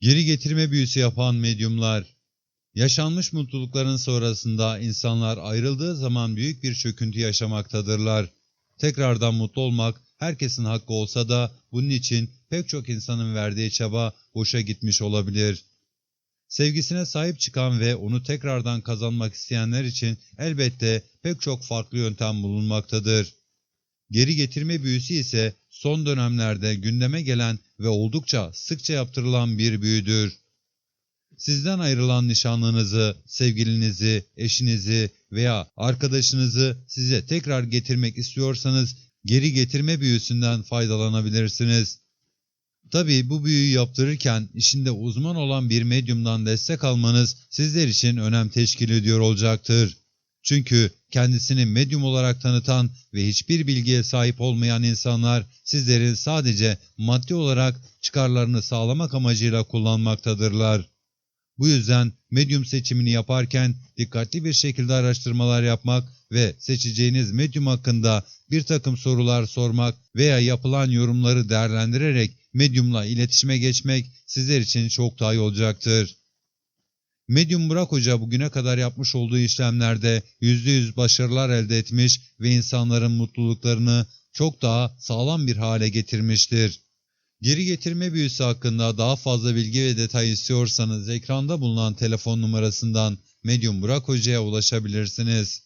Geri getirme büyüsü yapan medyumlar. Yaşanmış mutlulukların sonrasında insanlar ayrıldığı zaman büyük bir çöküntü yaşamaktadırlar. Tekrardan mutlu olmak herkesin hakkı olsa da bunun için pek çok insanın verdiği çaba boşa gitmiş olabilir. Sevgisine sahip çıkan ve onu tekrardan kazanmak isteyenler için elbette pek çok farklı yöntem bulunmaktadır. Geri getirme büyüsü ise son dönemlerde gündeme gelen ve oldukça sıkça yaptırılan bir büyüdür. Sizden ayrılan nişanlınızı, sevgilinizi, eşinizi veya arkadaşınızı size tekrar getirmek istiyorsanız geri getirme büyüsünden faydalanabilirsiniz. Tabii bu büyüyü yaptırırken işinde uzman olan bir medyumdan destek almanız sizler için önem teşkil ediyor olacaktır. Çünkü kendisini medyum olarak tanıtan ve hiçbir bilgiye sahip olmayan insanlar sizlerin sadece maddi olarak çıkarlarını sağlamak amacıyla kullanmaktadırlar. Bu yüzden medyum seçimini yaparken dikkatli bir şekilde araştırmalar yapmak ve seçeceğiniz medyum hakkında bir takım sorular sormak veya yapılan yorumları değerlendirerek medyumla iletişime geçmek sizler için çok daha iyi olacaktır. Medyum Burak Hoca bugüne kadar yapmış olduğu işlemlerde %100 başarılar elde etmiş ve insanların mutluluklarını çok daha sağlam bir hale getirmiştir. Geri getirme büyüsü hakkında daha fazla bilgi ve detay istiyorsanız ekranda bulunan telefon numarasından Medyum Burak Hoca'ya ulaşabilirsiniz.